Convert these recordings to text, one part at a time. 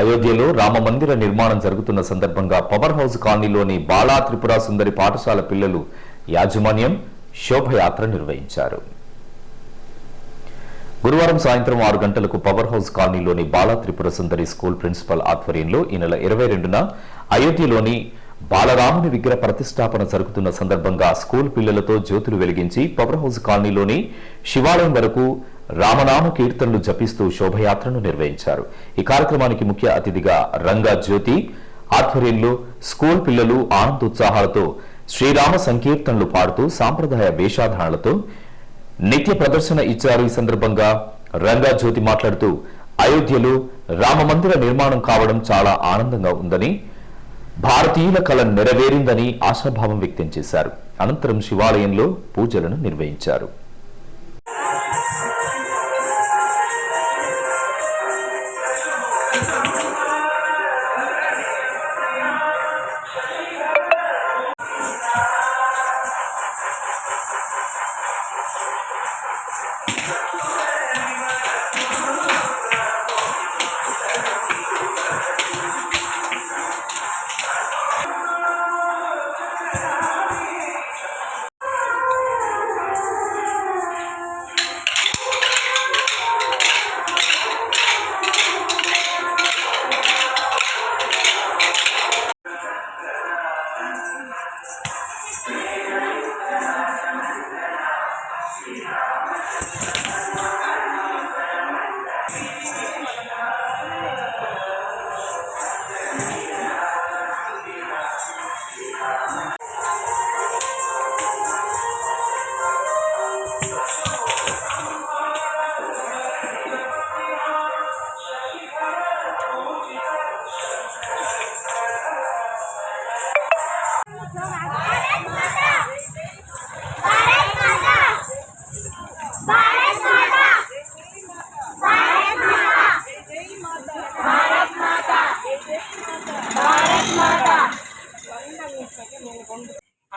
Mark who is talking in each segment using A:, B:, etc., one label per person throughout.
A: అయోధ్యలో రామ మందిర నిర్మాణం జరుగుతున్న సందర్భంగా పవర్ హౌస్ కాలనీలోని బాలా త్రిపుర సుందరి పాఠశాల పిల్లలు యాజమాన్యం శోభయాత్ర నిర్వహించారు. గురువారం సాయంత్రం ఆరు గంటలకు పవర్ హౌస్ కాలనీలోని బాలా త్రిపుర సుందరి స్కూల్ ప్రిన్సిపల్ ఆధ్వర్యంలో ఈ నెల ఇరవై రెండున అయోధ్యలోని బాలరాముని విగ్రహ ప్రతిష్టాపన జరుగుతున్న సందర్భంగా స్కూల్ పిల్లలతో జ్యోతులు వెలిగించి పవర్ హౌస్ కాలనీలోని శివాలయం వరకు రామనామ కీర్తనలు జపిస్తూ శోభయాత్రను నిర్వహించారు. ఈ కార్యక్రమానికి ముఖ్య అతిథిగా రంగా జ్యోతి ఆధ్వర్యంలో స్కూల్ పిల్లలు ఆనందోత్సాహాలతో శ్రీరామ సంకీర్తనలు పాడుతూ సాంప్రదాయ వేషాధారణలతో నిత్య ప్రదర్శన ఇచ్చారు. ఈ సందర్భంగా రంగా జ్యోతి మాట్లాడుతూ అయోధ్యలో రామ మందిర నిర్మాణం కావడం చాలా ఆనందంగా ఉందని భారతీయుల కళ నెరవేరిందని ఆశాభావం వ్యక్తం చేశారు. అనంతరం శివాలయంలో పూజలను నిర్వహించారు.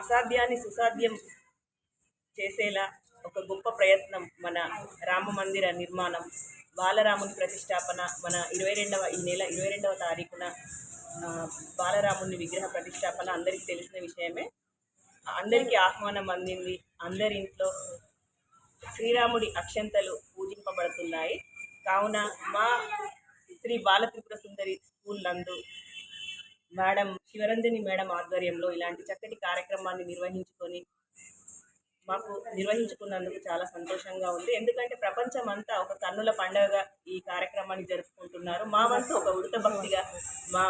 B: అసాధ్యాన్ని సుసాధ్యం చేసేలా ఒక గొప్ప ప్రయత్నం మన రామ మందిర నిర్మాణం బాలరాముని ప్రతిష్టాపన మన ఇరవై రెండవ ఈ నెల ఇరవై రెండవ తారీఖున బాలరాముని విగ్రహ ప్రతిష్టాపన అందరికీ తెలిసిన విషయమే. అందరికీ ఆహ్వానం అందింది. అందరి ఇంట్లో శ్రీరాముడి అక్షంతలు పూజింపబడుతున్నాయి. కావున మా శ్రీ బాలత్రిపుర సుందరి స్కూల్ నందు మేడం శివరంజని మేడం ఆధ్వర్యంలో ఇలాంటి చక్కటి కార్యక్రమాన్ని నిర్వహించుకొని మాకు నిర్వహించుకున్నందుకు చాలా సంతోషంగా ఉంది. ఎందుకంటే ప్రపంచం అంతా ఒక కన్నుల పండుగగా ఈ కార్యక్రమాన్ని జరుపుకుంటున్నారు. మా వంతు ఒక ఉడత భక్తిగా మా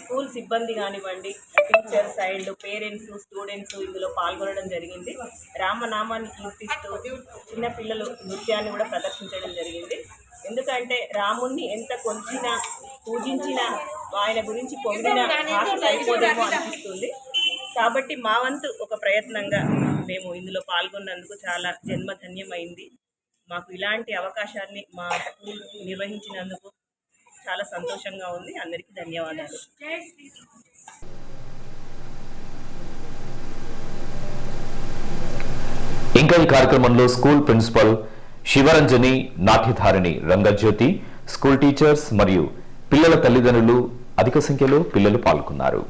B: స్కూల్ సిబ్బంది కానివ్వండి టీచర్స్ అండ్ పేరెంట్స్ స్టూడెంట్స్ ఇందులో పాల్గొనడం జరిగింది. రామనామాన్ని కీర్తిస్తూ చిన్న పిల్లలు నృత్యాన్ని కూడా ప్రదర్శించడం జరిగింది. ఎందుకంటే రాముణ్ణి ఎంత కొంచినా పూజించినా ఆయన గురించి పొందిన భాష అయిపోదేమో అనిపిస్తుంది. కాబట్టి మా వంతు ఒక ప్రయత్నంగా మేము ఇందులో పాల్గొన్నందుకు చాలా జన్మధన్యమైంది మాకు ఇలాంటి అవకాశాన్ని మా స్కూల్ నిర్వహించినందుకు చాలా సంతోషంగా ఉంది. అందరికీ ధన్యవాదాలు.
A: ఇంకా ఈ కార్యక్రమంలో school principal Sivaranjani Natyadharini Rangajyothi school teachers మరియు పిల్లల తల్లిదండ్రులు అధిక సంఖ్యలో పిల్లలు పాల్గొన్నారు.